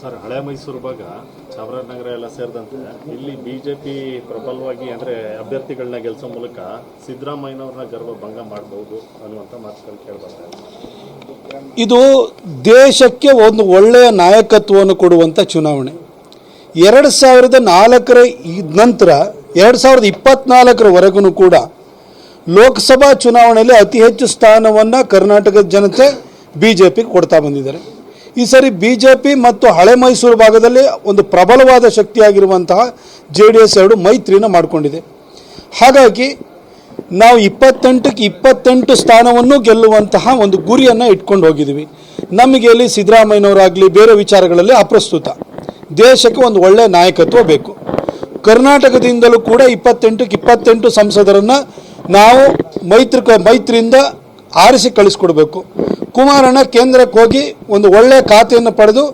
Sir, ಹಳೆ ಮೈಸೂರು ಭಾಗ ಚಾಮರಾಜನಗರ ಎಲ್ಲ ಸೇರಿದಂತೆ ಇಲ್ಲಿ ಬಿಜೆಪಿ ಪ್ರಬಲವಾಗಿ ಅಂದ್ರೆ ಅಭ್ಯರ್ಥಿಗಳನ್ನ ಗೆಲ್ಸೋ ಮೂಲಕ ಸಿದ್ದರಾಮಯ್ಯನವ್ರನ್ನ ಗರ್ವ ಭಂಗ ಮಾಡಬಹುದು ಅನ್ನುವಂಥ ಮಾತುಗಳು ಕೇಳ್ಬರ್ತಾ ಇದು. ದೇಶಕ್ಕೆ ಒಂದು ಒಳ್ಳೆಯ ನಾಯಕತ್ವವನ್ನು ಕೊಡುವಂಥ ಚುನಾವಣೆ. ಎರಡು ಸಾವಿರದ ನಾಲ್ಕರ ನಂತರ, ಎರಡು ಸಾವಿರದ ಇಪ್ಪತ್ನಾಲ್ಕರವರೆಗೂ ಕೂಡ ಲೋಕಸಭಾ ಚುನಾವಣೆಯಲ್ಲಿ ಅತಿ ಹೆಚ್ಚು ಸ್ಥಾನವನ್ನು ಕರ್ನಾಟಕದ ಜನತೆ ಬಿ ಜೆ ಪಿಗೆ ಕೊಡ್ತಾ ಬಂದಿದ್ದಾರೆ. ಈ ಸರಿ ಬಿ ಜೆ ಪಿ ಮತ್ತು ಹಳೆ ಮೈಸೂರು ಭಾಗದಲ್ಲಿ ಒಂದು ಪ್ರಬಲವಾದ ಶಕ್ತಿಯಾಗಿರುವಂತಹ ಜೆ ಡಿ ಎಸ್ ಎರಡು ಮೈತ್ರಿನ ಮಾಡಿಕೊಂಡಿದೆ. ಹಾಗಾಗಿ ನಾವು ಇಪ್ಪತ್ತೆಂಟಕ್ಕೆ ಇಪ್ಪತ್ತೆಂಟು ಸ್ಥಾನವನ್ನು ಗೆಲ್ಲುವಂತಹ ಒಂದು ಗುರಿಯನ್ನು ಇಟ್ಕೊಂಡು ಹೋಗಿದ್ದೀವಿ. ನಮಗೆ ಇಲ್ಲಿ ಸಿದ್ದರಾಮಯ್ಯನವರಾಗಲಿ ಬೇರೆ ವಿಚಾರಗಳಲ್ಲಿ ಅಪ್ರಸ್ತುತ. ದೇಶಕ್ಕೆ ಒಂದು ಒಳ್ಳೆಯ ನಾಯಕತ್ವ ಬೇಕು. ಕರ್ನಾಟಕದಿಂದಲೂ ಕೂಡ ಇಪ್ಪತ್ತೆಂಟಕ್ಕೆ ಇಪ್ಪತ್ತೆಂಟು ಸಂಸದರನ್ನು ನಾವು ಮೈತ್ರಿಕ ಮೈತ್ರಿಯಿಂದ ಆರಿಸಿ ಕಳಿಸ್ಕೊಡ್ಬೇಕು. ಕುಮಾರಣ್ಣ ಕೇಂದ್ರಕ್ಕೆ ಹೋಗಿ ಒಂದು ಒಳ್ಳೆಯ ಖಾತೆಯನ್ನು ಪಡೆದು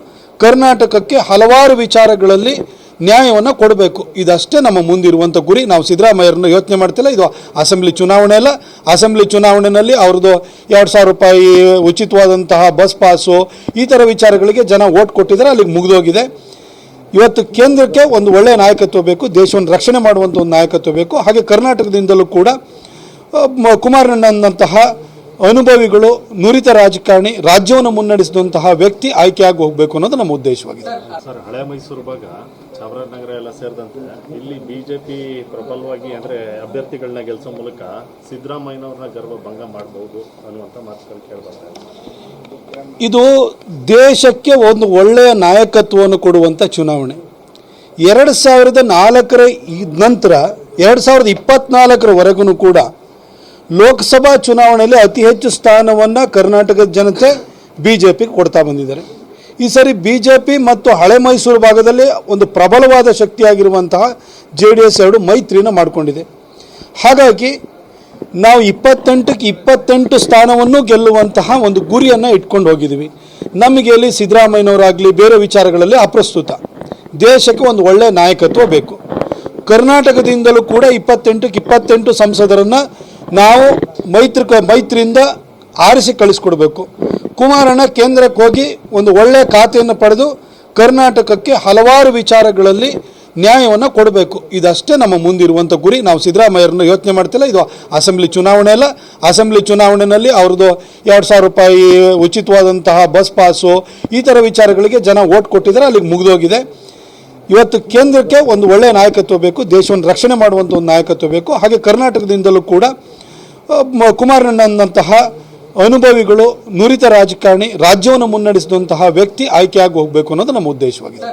ಕರ್ನಾಟಕಕ್ಕೆ ಹಲವಾರು ವಿಚಾರಗಳಲ್ಲಿ ನ್ಯಾಯವನ್ನು ಕೊಡಬೇಕು. ಇದಷ್ಟೇ ನಮ್ಮ ಮುಂದಿರುವಂಥ ಗುರಿ. ನಾವು ಸಿದ್ದರಾಮಯ್ಯರನ್ನು ಯೋಚನೆ ಮಾಡ್ತಿಲ್ಲ. ಇದು ಅಸೆಂಬ್ಲಿ ಚುನಾವಣೆ ಅಲ್ಲ. ಅಸೆಂಬ್ಲಿ ಚುನಾವಣೆಯಲ್ಲಿ ಅವ್ರದ್ದು ಎರಡು ಸಾವಿರ ರೂಪಾಯಿ ಉಚಿತವಾದಂತಹ ಬಸ್ ಪಾಸು, ಈ ಥರ ವಿಚಾರಗಳಿಗೆ ಜನ ಓಟ್ ಕೊಟ್ಟಿದ್ದಾರೆ. ಅಲ್ಲಿಗೆ ಮುಗಿದೋಗಿದೆ. ಇವತ್ತು ಕೇಂದ್ರಕ್ಕೆ ಒಂದು ಒಳ್ಳೆಯ ನಾಯಕತ್ವ ಬೇಕು. ದೇಶವನ್ನು ರಕ್ಷಣೆ ಮಾಡುವಂಥ ಒಂದು ನಾಯಕತ್ವ ಬೇಕು. ಹಾಗೆ ಕರ್ನಾಟಕದಿಂದಲೂ ಕೂಡ ಕುಮಾರಣ್ಣನಂತಹ ಅನುಭವಿಗಳು ನುರಿತ ರಾಜಕಾರಣಿ ರಾಜ್ಯವನ್ನು ಮುನ್ನಡೆಸಿದಂತಹ ವ್ಯಕ್ತಿ ಆಯ್ಕೆಯಾಗಿ ಹೋಗಬೇಕು ಅನ್ನೋದು ನಮ್ಮ ಉದ್ದೇಶವಾಗಿದೆ. ಸರ್ ಹಳೆ ಮೈಸೂರು ಭಾಗ ಚಾಮರಾಜನಗರ ಎಲ್ಲ ಸೇರಿದಂತೆ ಇಲ್ಲಿ ಬಿಜೆಪಿ ಪ್ರಬಲವಾಗಿ ಅಂದ್ರೆ ಅಭ್ಯರ್ಥಿಗಳನ್ನ ಗೆಲ್ಸೋ ಮೂಲಕ ಸಿದ್ದರಾಮಯ್ಯನವ್ರನ್ನ ಗರ್ವ ಭಂಗ ಮಾಡಬಹುದು ಅನ್ನುವಂಥ ಮಾತುಗಳು ಕೇಳಬಾರ್ದು ಇದು. ದೇಶಕ್ಕೆ ಒಂದು ಒಳ್ಳೆಯ ನಾಯಕತ್ವವನ್ನು ಕೊಡುವಂಥ ಚುನಾವಣೆ. ಎರಡು ಸಾವಿರದ ನಾಲ್ಕರ ನಂತರ ಎರಡು ಸಾವಿರದ ಇಪ್ಪತ್ನಾಲ್ಕರವರೆಗೂ ಕೂಡ ಲೋಕಸಭಾ ಚುನಾವಣೆಯಲ್ಲಿ ಅತಿ ಹೆಚ್ಚು ಸ್ಥಾನವನ್ನು ಕರ್ನಾಟಕದ ಜನತೆ ಬಿ ಜೆ ಪಿಗೆ ಕೊಡ್ತಾ ಬಂದಿದ್ದಾರೆ. ಈ ಸರಿ ಬಿ ಜೆ ಪಿ ಮತ್ತು ಹಳೆ ಮೈಸೂರು ಭಾಗದಲ್ಲಿ ಒಂದು ಪ್ರಬಲವಾದ ಶಕ್ತಿಯಾಗಿರುವಂತಹ ಜೆ ಡಿ ಎಸ್ ಎರಡು ಮೈತ್ರಿನ ಮಾಡಿಕೊಂಡಿದೆ. ಹಾಗಾಗಿ ನಾವು ಇಪ್ಪತ್ತೆಂಟಕ್ಕೆ ಇಪ್ಪತ್ತೆಂಟು ಸ್ಥಾನವನ್ನು ಗೆಲ್ಲುವಂತಹ ಒಂದು ಗುರಿಯನ್ನು ಇಟ್ಕೊಂಡು ಹೋಗಿದ್ದೀವಿ. ನಮಗೆ ಇಲ್ಲಿ ಸಿದ್ದರಾಮಯ್ಯನವರಾಗಲಿ ಬೇರೆ ವಿಚಾರಗಳಲ್ಲಿ ಅಪ್ರಸ್ತುತ. ದೇಶಕ್ಕೆ ಒಂದು ಒಳ್ಳೆಯ ನಾಯಕತ್ವ ಬೇಕು. ಕರ್ನಾಟಕದಿಂದಲೂ ಕೂಡ ಇಪ್ಪತ್ತೆಂಟಕ್ಕೆ ಇಪ್ಪತ್ತೆಂಟು ಸಂಸದರನ್ನು ನಾವು ಮೈತ್ರಿ ಮೈತ್ರಿಯಿಂದ ಆರಿಸಿ ಕಳಿಸ್ಕೊಡ್ಬೇಕು. ಕುಮಾರಣ್ಣ ಕೇಂದ್ರಕ್ಕೆ ಹೋಗಿ ಒಂದು ಒಳ್ಳೆಯ ಖಾತೆಯನ್ನು ಪಡೆದು ಕರ್ನಾಟಕಕ್ಕೆ ಹಲವಾರು ವಿಚಾರಗಳಲ್ಲಿ ನ್ಯಾಯವನ್ನು ಕೊಡಬೇಕು. ಇದಷ್ಟೇ ನಮ್ಮ ಮುಂದಿರುವಂಥ ಗುರಿ. ನಾವು ಸಿದ್ದರಾಮಯ್ಯರನ್ನು ಯೋಚನೆ ಮಾಡ್ತಿಲ್ಲ. ಇದು ಅಸೆಂಬ್ಲಿ ಚುನಾವಣೆ ಅಲ್ಲ. ಅಸೆಂಬ್ಲಿ ಚುನಾವಣೆಯಲ್ಲಿ ಅವ್ರದ್ದು ಎರಡು ಸಾವಿರ ರೂಪಾಯಿ ಉಚಿತವಾದಂತಹ ಬಸ್ ಪಾಸು, ಈ ಥರ ವಿಚಾರಗಳಿಗೆ ಜನ ಓಟ್ ಕೊಟ್ಟಿದ್ದಾರೆ. ಅಲ್ಲಿಗೆ ಮುಗಿದೋಗಿದೆ. ಇವತ್ತು ಕೇಂದ್ರಕ್ಕೆ ಒಂದು ಒಳ್ಳೆಯ ನಾಯಕತ್ವ ಬೇಕು. ದೇಶವನ್ನು ರಕ್ಷಣೆ ಮಾಡುವಂಥ ಒಂದು ನಾಯಕತ್ವ ಬೇಕು. ಹಾಗೆ ಕರ್ನಾಟಕದಿಂದಲೂ ಕೂಡ ಕುಮಾರಣ್ಣನಂತಹ ಅನುಭವಿಗಳು ನುರಿತ ರಾಜಕಾರಣಿ ರಾಜ್ಯವನ್ನು ಮುನ್ನಡೆಸಿದಂತಹ ವ್ಯಕ್ತಿ ಆಯ್ಕೆಯಾಗಿ ಹೋಗಬೇಕು ಅನ್ನೋದು ನಮ್ಮ ಉದ್ದೇಶವಾಗಿದೆ.